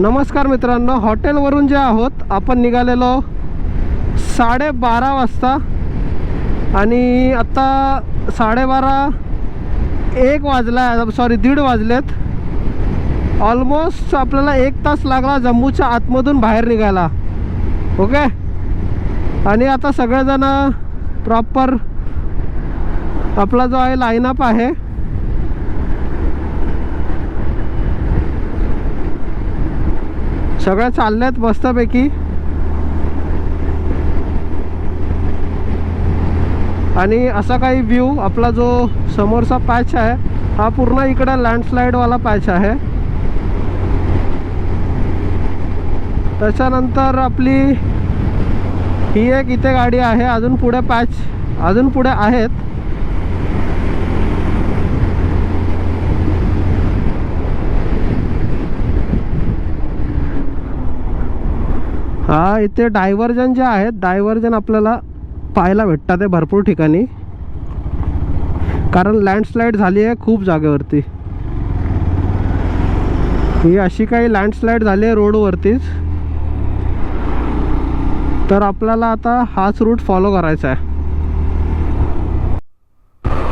नमस्कार मित्रांनो हॉटेलवरून जे आहोत आपण निघालेलो साडेबारा वाजता. आणि आत्ता साडेबारा एक वाजला सॉरी दीड वाजलेत. ऑलमोस्ट आपल्याला एक तास लागला जम्मूच्या आतमधून बाहेर निघायला. ओके आणि आता सगळेजण प्रॉपर आपला जो आहे लाईनअप आहे. सगळ्या चालल्यात मस्तपैकी. आणि असा काही व्ह्यू आपला जो समोरचा पॅच आहे हा पूर्ण इकडं लँडस्लाईडवाला पॅच आहे. त्याच्यानंतर आपली ही एक इथे गाडी आहे अजून पुढे पॅच अजून पुढे आहेत. हा इथे डायव्हर्जन जे आहेत डायव्हर्जन आपल्याला पाहायला भेटतात आहे भरपूर ठिकाणी. कारण लँडस्लाईड झाली आहे खूप जागेवरती. ही अशी काही लँडस्लाईड झाली आहे रोडवरतीच तर आपल्याला आता हाच रूट फॉलो करायचा आहे.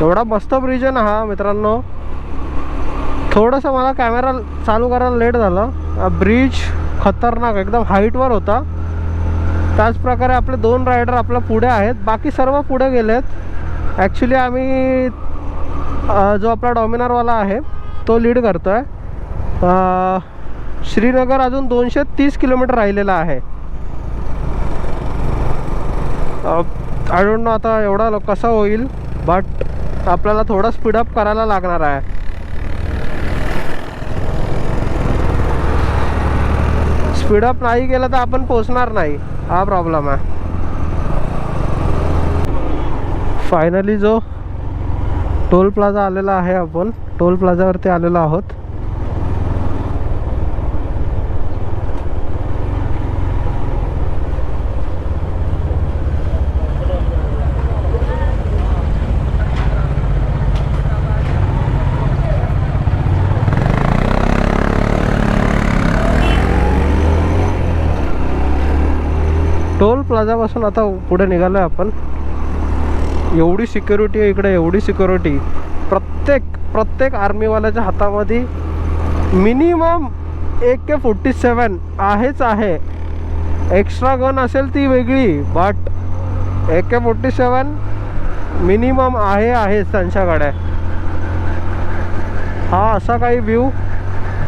एवढा मस्त ब्रिज आहे ना हा मित्रांनो. थोडंसं मला कॅमेरा चालू करायला लेट झालं. ब्रिज खतरनाक एकदम हाईटवर होता. त्याचप्रकारे आपले दोन रायडर आपल्या पुढे आहेत. बाकी सर्व पुढे गेलेत. ॲक्च्युली आम्ही जो आपला डॉमिनारवाला आहे तो लीड करतो आहे श्रीनगर अजून दोनशे तीस किलोमीटर राहिलेला आहे. आय डोंट नो आता एवढा लो- कसा होईल बट आपल्याला थोडं स्पीडअप करायला लागणार आहे. स्पीडअप नाही केलं तर आपण पोचणार नाही. हा प्रॉब्लेम आहे. फायनली जो टोल प्लाझा आलेला आहे आपण टोल प्लाझावरती आलेलो आहोत. टोल प्लाझापासून आता पुढे निघालो आहे आपण. एवढी सिक्युरिटी आहे इकडे एवढी सिक्युरिटी प्रत्येक प्रत्येक आर्मीवाल्याच्या हातामध्ये मिनिमम एक के फोर्टी सेवन आहेच आहे. एक्स्ट्रा गन असेल ती वेगळी बट एक के फोर्टी सेवन मिनिमम आहे आहेच त्यांच्याकडे. हा असा काही व्ह्यू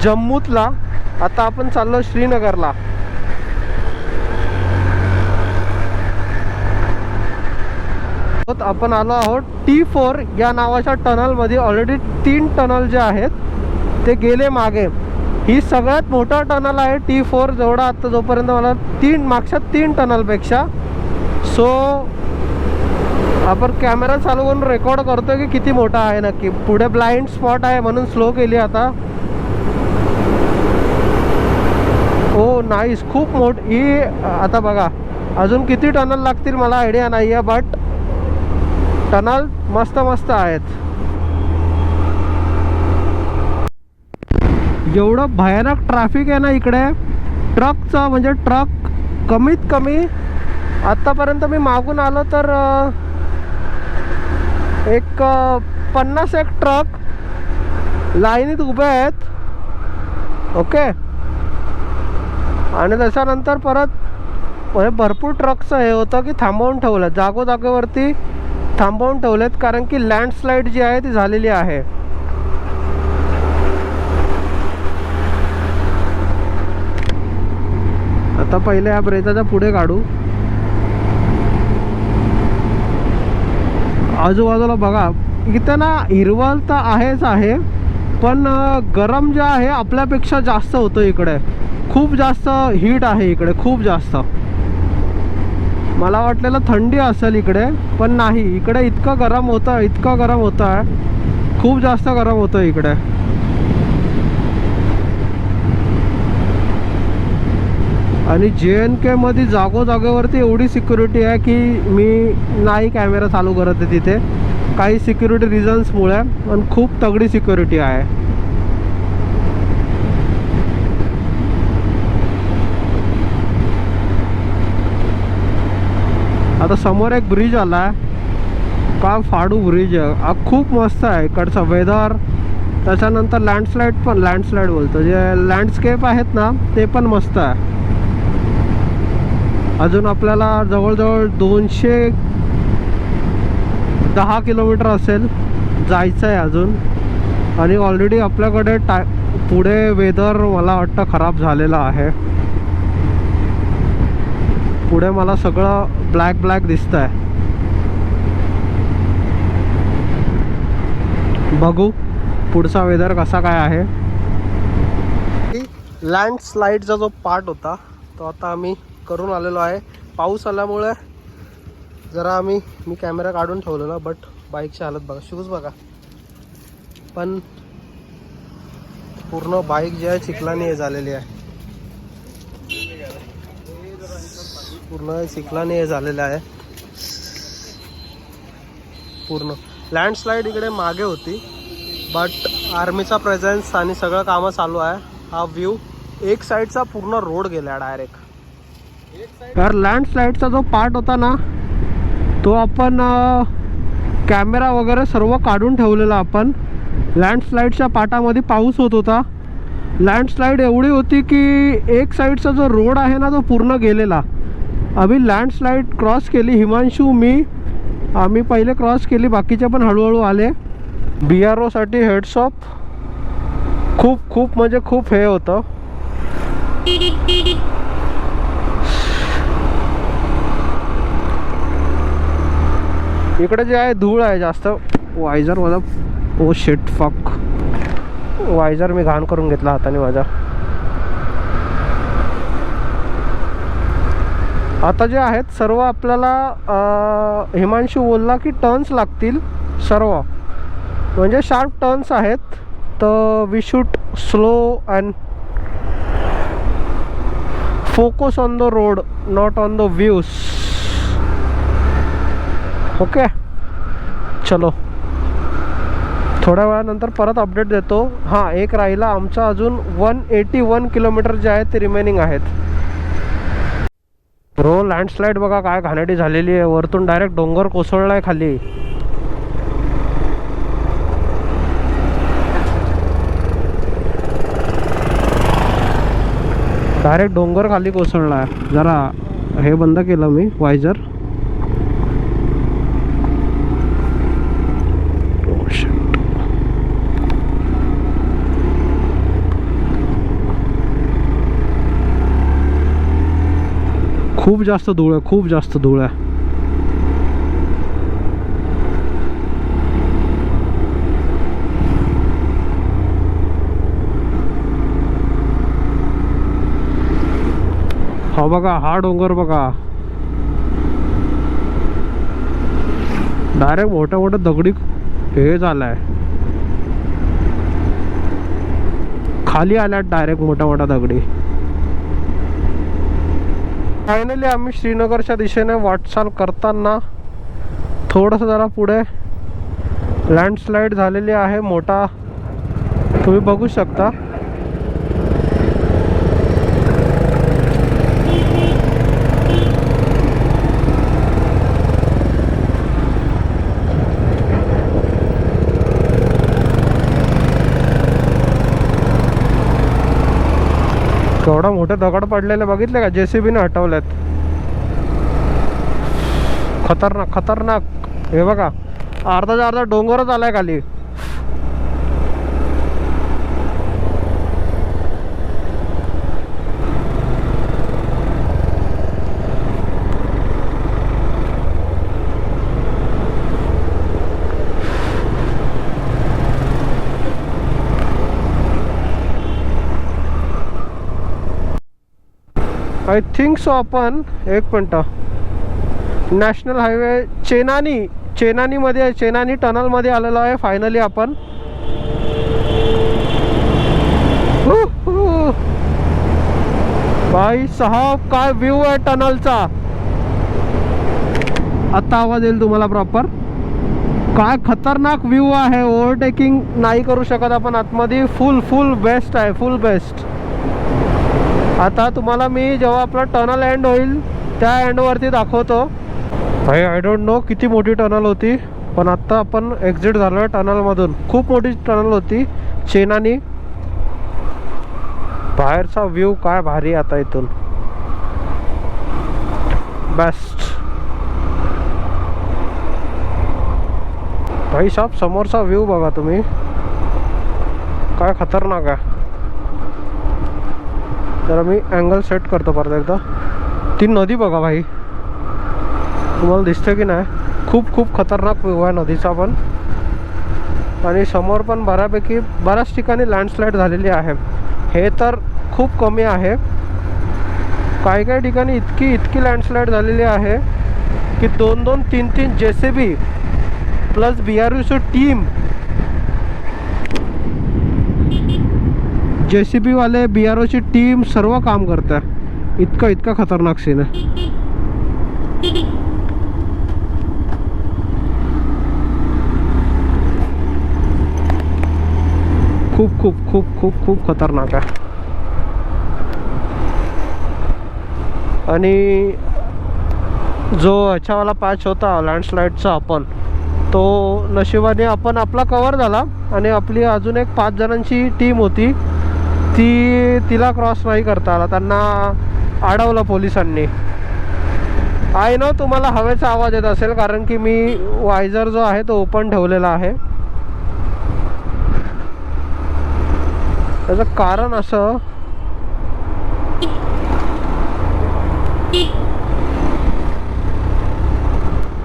जम्मूतला. आता आपण चाललो श्रीनगरला. आपण आलो आहोत. टी फोर या नावाच्या टनलमध्ये ऑलरेडी तीन टनल जे आहेत ते गेले मागे. ही सगळ्यात मोठा टनल आहे टी फोर जेवढा आत्ता जोपर्यंत मला तीन मागच्या तीन टनलपेक्षा. सो आपण कॅमेरा चालू करून रेकॉर्ड करतोय की किती मोठा आहे नक्की. पुढे ब्लाइंड स्पॉट आहे म्हणून स्लो केली आता. Oh, हो नाईस खूप मोठ ही आता बघा. अजून किती टनल लागतील मला आयडिया नाही आहे बट टनल मस्त मस्त आहेत. एवढं भयानक ट्रॅफिक आहे ना इकडे. ट्रकचं म्हणजे ट्रक कमीत कमी आत्तापर्यंत मी मागून आलो तर एक पन्नास एक ट्रक लाईनीत उभे आहेत. ओके आणि त्याच्यानंतर परत म्हणजे भरपूर ट्रकचं हे होतं की थांबवून ठेवलं. जागोजागेवरती थांबवून ठेवलेत कारण की लँडस्लाईड जी आहे ती झालेली आहे. आता पहिले या ब्रेजाच्या पुढे काढू. आजूबाजूला बघा इथं ना हिरवळ तर आहेच आहे पण गरम जे आहे आपल्यापेक्षा जास्त होतं इकडे. खूप जास्त हीट आहे इकडे खूप जास्त. मला वाटलेलं थंडी असेल इकडे पण नाही. इकडे इतकं गरम होतं इतकं गरम होतं. आहे खूप जास्त गरम होतं इकडे. आणि जे एन केमध्ये जागोजागेवरती एवढी सिक्युरिटी आहे की मी नाही कॅमेरा चालू करत आहे तिथे. काही सिक्युरिटी रिझन्समुळे पण खूप तगडी सिक्युरिटी आहे. आता समोर एक ब्रिज आला आहे का फाडू ब्रिज आहे हा खूप मस्त आहे. इकडचा वेदर त्याच्यानंतर लँडस्लाईड पण लँडस्लाईड बोलतो. जे लँडस्केप आहेत ना ते पण मस्त आहे. अजून आपल्याला जवळजवळ दोनशे दहा किलोमीटर असेल. जायचं आहे अजून. आणि ऑलरेडी आपल्याकडे टा पुढे वेदर मला वाटतं खराब झालेलं आहे. पुढे मला सगळं ब्लॅक ब्लॅक दिसत आहे बघू पुढचा वेदर कसा काय आहे. लँडस्लाईडचा जो पार्ट होता तो आता आम्ही करून आलेलो आहे. पाऊस आल्यामुळे जरा आम्ही मी कॅमेरा काढून ठेवलेला बट बाईकची हालत बघा शूज बघा. पण पूर्ण बाईक जी आहे चिखलाने हे झालेली आहे. पूर्ण चिखलाने हे झालेलं आहे. पूर्ण. लँडस्लाईड इकडे मागे होती. बट आर्मीचा प्रेझेन्स आणि सगळं कामं चालू आहे. हा व्ह्यू एक साईडचा पूर्ण रोड गेला डायरेक्ट तर लँडस्लाईडचा जो पार्ट होता ना तो आपण कॅमेरा वगैरे सर्व काढून ठेवलेला आपण. लँडस्लाईडच्या पाटामध्ये पाऊस होत होता. लँडस्लाईड एवढी होती की एक साईडचा जो रोड आहे ना तो पूर्ण गेलेला. आम्ही लँडस्लाईड क्रॉस केली. हिमांशू मी आम्ही पहिले क्रॉस केली. बाकीचे पण हळूहळू आले. बी आर ओसाठी हेडशॉप खूप खूप म्हणजे खूप हे होतं. इकडे जे आहे धूळ आहे जास्त. वायझर माझा ओ शेट फक वायझर मी घाण करून घेतला हाताने माझा. आता जे आहेत सर्व आपल्याला हिमांशू बोलला की टर्न्स लागतील सर्व. म्हणजे शार्प टर्न्स आहेत तर we shoot slow and focus on the road not on the views okay चलो. थोड्या वेळानंतर परत अपडेट देतो. हां एक राहिला आमचा अजून वन एटी वन किलोमीटर जे आहेत ते रिमेनिंग आहेत. रो लँडस्लाईड बघा काय घाणेडी झालेली आहे. वरतून डायरेक्ट डोंगर कोसळलाय खाली. डायरेक्ट डोंगर खाली कोसळला आहे जरा हे बंद केलं मी वायझर खूप जास्त धूळ आहे खूप जास्त धूळ आहे. हा बघा हा डोंगर बघा. डायरेक्ट मोठ्या मोठ्या दगडी हे झालाय. खाली आल्यात डायरेक्ट मोठ्या मोठ्या दगडी. फायनली आम्ही श्रीनगरच्या दिशेने वाटचाल करताना थोडंसं जरा पुढे लँडस्लाईड झालेली आहे. मोठा तुम्ही बघू शकता. केवढा मोठे दगड पडलेले बघितले का? जेसीबीने हटवलेत. खतरनाक खतरनाक. हे बघा. अर्धाच्या अर्धा डोंगरच आलाय खाली. आय थिंक सो आपण एक मिनटं. नॅशनल हायवे चेनानी चेनानीमध्ये चेनानी टनलमध्ये आलेलो आहे फायनली आपण. भाई साहब काय व्ह्यू आहे टनलचा? आता आवाज येईल तुम्हाला प्रॉपर काय खतरनाक व्ह्यू आहे ओव्हरटेकिंग नाही करू शकत आपण आतमध्ये. फुल फुल बेस्ट आहे फुल बेस्ट आता तुम्हाला मी जेव्हा आपला टनल एंड होईल त्या एंडवरती दाखवतो. भाई आय डोंट नो किती मोठी टनल होती पण आत्ता आपण एक्झिट झालो टनलमधून. खूप मोठी टनल होती चेनानी. बाहेरचा व्ह्यू काय भारी आता इथून. बेस्ट भाई साहेब समोरचा व्ह्यू बघा तुम्ही. काय खतरनाक आहे. जरा मी अँगल सेट करतो परत एकदा. ती नदी बघा भाई. तुम्हाला दिसतं की नाही? खूप खूप खतरनाक व्यू आहे नदीचा पण. आणि समोर पण बऱ्यापैकी बऱ्याच ठिकाणी लँडस्लाईड झालेली आहे. हे तर खूप कमी आहे. काही काही ठिकाणी इतकी इतकी लँडस्लाईड झालेली आहे की दोन दोन तीन तीन J C B plus B R यूची team J C बीवाले बी आर ओची टीम सर्व काम करत इतकं इतकं खतरनाक सीन आहे. खूप खूप खूप खूप खूप खतरनाक आहे. आणि जो ह्याच्यावाला पॅच होता लँडस्लाईडचा आपण तो नशिबाने आपण आपला कवर झाला. आणि आपली अजून एक पाच जणांची टीम होती. ती तिला क्रॉस नाही करता आला त्यांना अडवलं पोलिसांनी. आय नो तुम्हाला हवेचा आवाज येत असेल कारण की मी वायझर जो आहे तो ओपन ठेवलेला आहे. त्याचं कारण असं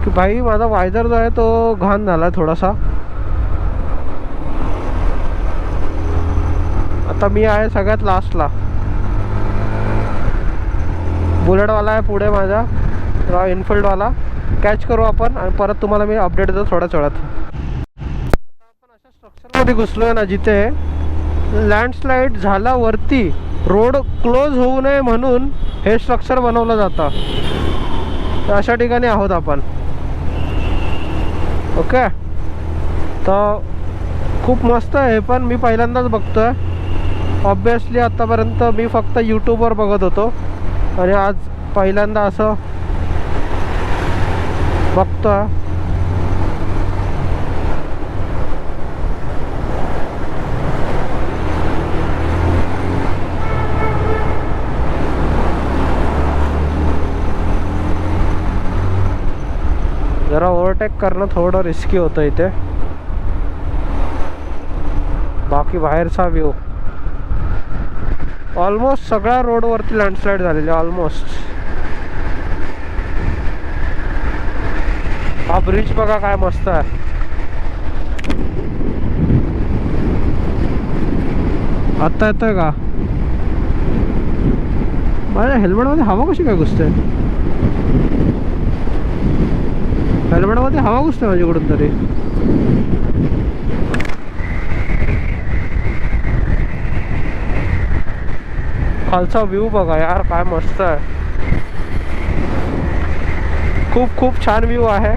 की भाई माझा वायझर जो आहे तो घाण झाला थोडासा. आता मी आहे सगळ्यात लास्टला बुलेटवाला आहे पुढे माझा. रॉ इनफिल्डवाला कॅच करू आपण आणि परत तुम्हाला मी अपडेट देतो थोड्या थोड्यात आपण अशा स्ट्रक्चरमध्ये घुसलो आहे ना जिथे लँडस्लाईड झाला वरती रोड क्लोज होऊ नये म्हणून हे स्ट्रक्चर बनवलं जातं. अशा ठिकाणी आहोत आपण. ओके तर खूप मस्त आहे पण. मी पहिल्यांदाच बघतोय. ऑब्वियसली आत्तापर्यंत मी फक्त यूट्यूबवर बघत होतो. आणि आज पहिल्यांदा असं बघतो जरा ओव्हरटेक करणं थोडं रिस्की होतं इथे. बाकी बाहेरचा व्ह्यू ऑलमोस्ट सगळ्या रोडवरती लँडस्लाईड झालेली ऑलमोस्ट हा ब्रिज बघा काय मस्त आहे. आत्ता येतोय का? माझ्या हेल्मेटमध्ये हवा कशी काय घुसते? हेल्मेटमध्ये हवा घुसते माझ्याकडून तरी. खालचा व्ह्यू बघा यार, काय मस्त आहे. खूप खूप छान व्ह्यू आहे.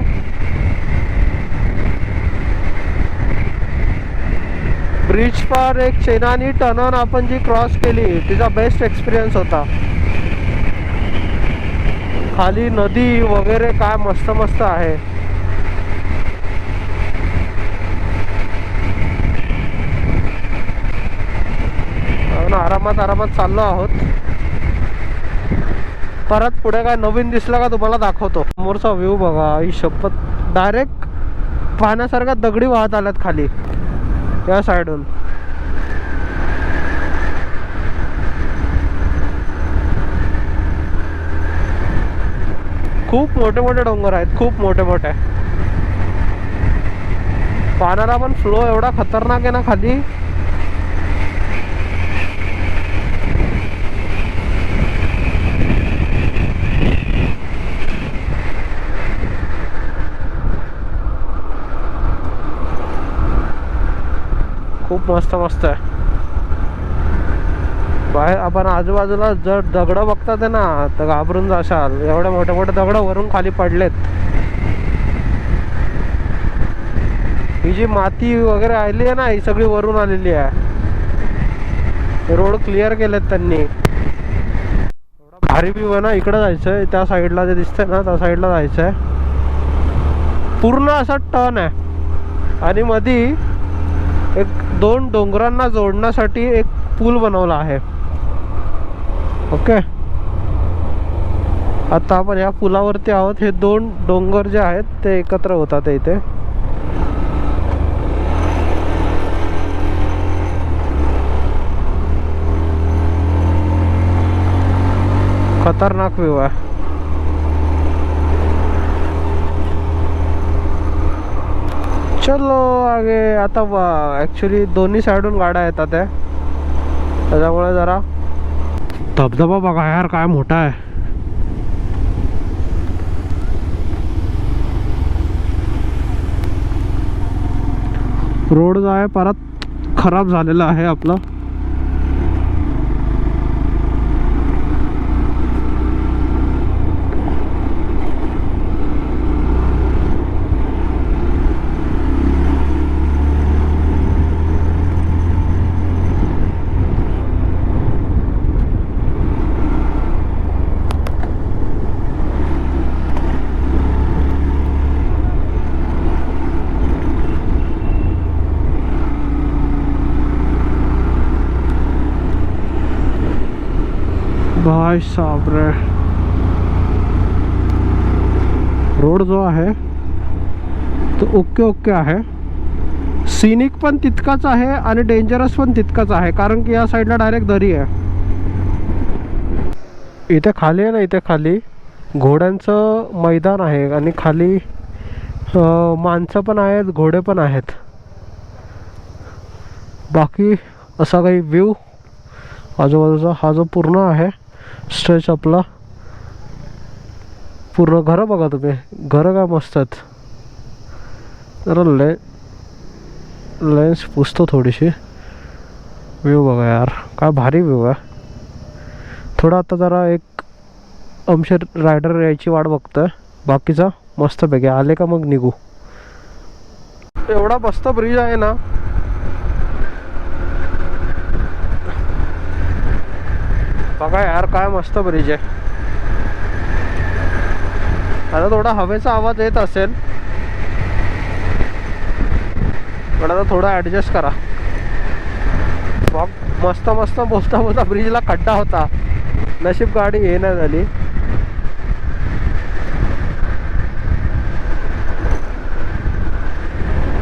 ब्रिज पर एक चेनानी टनन आपण जी क्रॉस केली, तिचा बेस्ट एक्सपिरियन्स होता. खाली नदी वगैरे काय मस्त मस्त आहे. आरामात आरामात चाललो आहोत. परत पुढे काय नवीन दिसलं का तुम्हाला दाखवतो. समोरचा व्ह्यू बघा ही शपथ. डायरेक्ट पाहण्यासारख्या दगडी वाहत आल्यात खाली या साईडून खूप मोठे मोठे डोंगर आहेत खूप मोठे मोठे. पाण्याला पण फ्लो एवढा खतरनाक आहे ना खाली. खूप मस्त मस्त आहे. बाहेर आपण आजूबाजूला जर दगड बघतात ना तर घाबरून जाशाल. एवढे मोठे मोठे दगड वरून खाली पडलेत. ही जी माती वगैरे आली आहे ना ही सगळी वरून आलेली आहे. रोड क्लिअर केलेत त्यांनी. भारी व्ह्यू आहे ना इकडं जायचंय त्या साईडला जे दिसतंय ना त्या साईडला जायचंय. पूर्ण असा टर्न आहे. आणि मधी एक दोन डोंगरांना जोडण्यासाठी एक पूल बनवला आहे. ओके आता आपण या पुलावरती आहोत. हे दोन डोंगर जे आहेत ते एकत्र होतात इथे. खतरनाक व्यू आहे. चलो आगे आता ॲक्च्युली दोन्ही साईडून गाड्या येतात आहे त्याच्यामुळे जरा धबधबा बघा यार काय मोठा आहे. रोड जो आहे परत खराब झालेला आहे आपला. भाई साहब रे रोड जो आहे तो ओके ओके आहे. सिनिक पण तितकाच आहे आणि डेंजरस पण तितकाच आहे कारण की या साईडला डायरेक्ट दरी आहे. इथे खाली आहे ना इथे खाली घोड्यांचं मैदान आहे आणि खाली माणसं पण आहेत घोडे पण आहेत. बाकी असा काही व्ह्यू आजूबाजूचा हा जो पूर्ण आहे स्ट्रेच आपला पूर्ण घरं बघा तुम्ही. घरं काय मस्त आहेत. जरा ले लेन्स पुसतो थोडीशी. व्ह्यू बघा यार. काय भारी व्ह्यू आहे. थोडा आता जरा एक अंश रायडर यायची वाट बघतं बाकीचा मस्तपैकी. आले का मग निघू. एवढा मस्त ब्रिज आहे ना. बघा यार काय मस्त ब्रिज आहे. आता थोडा हवेचा आवाज येत असेल. पण आता थोडा ॲडजस्ट करा. बघ मस्त मस्त बोलता बोलता ब्रिजला खड्डा होता. नशीब गाडी हे नाही झाली.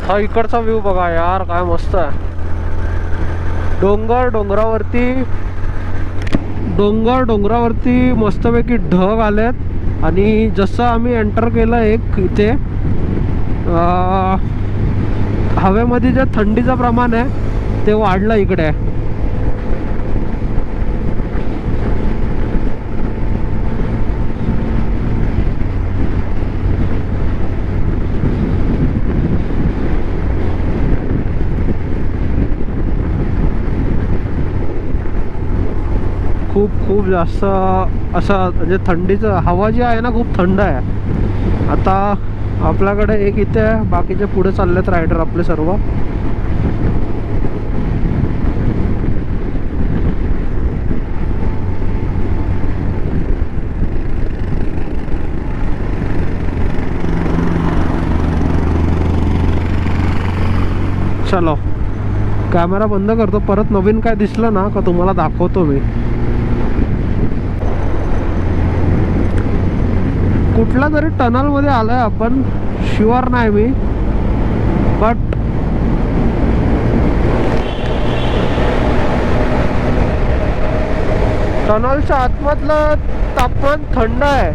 हा इकडचा व्ह्यू बघा यार काय मस्त आहे. डोंगर डोंगरावरती डोंगर डोंगरावरती मस्तपैकी ढग आलेत. आणि जसं आम्ही एंटर केलं एक इथे हवेमध्ये जे थंडीचं प्रमाण आहे ते वाढलं इकडे. खूप खूप जास्त असं म्हणजे थंडीचं हवा जी आहे ना खूप थंड आहे. आता आपल्याकडे एक इथे आहे बाकीचे पुढे चाललेत रायडर आपले सर्व. चलो. कॅमेरा बंद करतो. परत नवीन काय दिसलं ना का तुम्हाला दाखवतो मी. कुठल्या तरी टनलमध्ये आहे आपण. शुअर नाही मी. बट टनलच्या आतमधलं तापमान थंड आहे.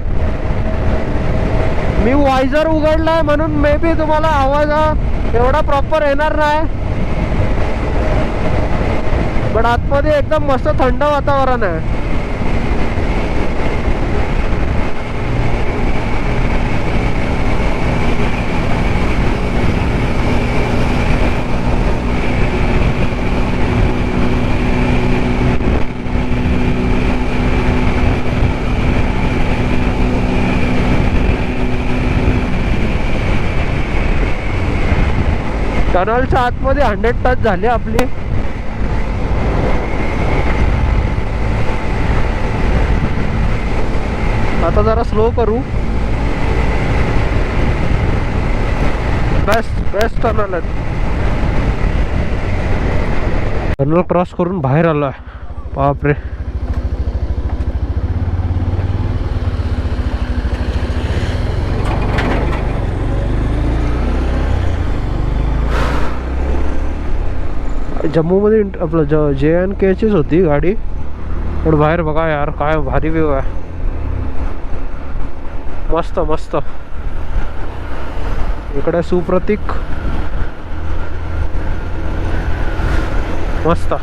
मी वायझर उघडलाय म्हणून मे बी तुम्हाला आवाज हा एवढा प्रॉपर येणार नाही. पण आतमध्ये एकदम मस्त थंड वातावरण आहे. टनलच्या आतमध्ये हंड्रेड टच झाले आपली. आता जरा स्लो करू. बेस्ट बेस्ट टनल आहेत टनल क्रॉस करून बाहेर आलो आहे बापरे. जम्मूमध्ये आपलं ज जे एन केचीच होती गाडी. पण बाहेर बघा यार काय भारी व्यू आहे. मस्त मस्त. इकडे सुप्रतीक. मस्त.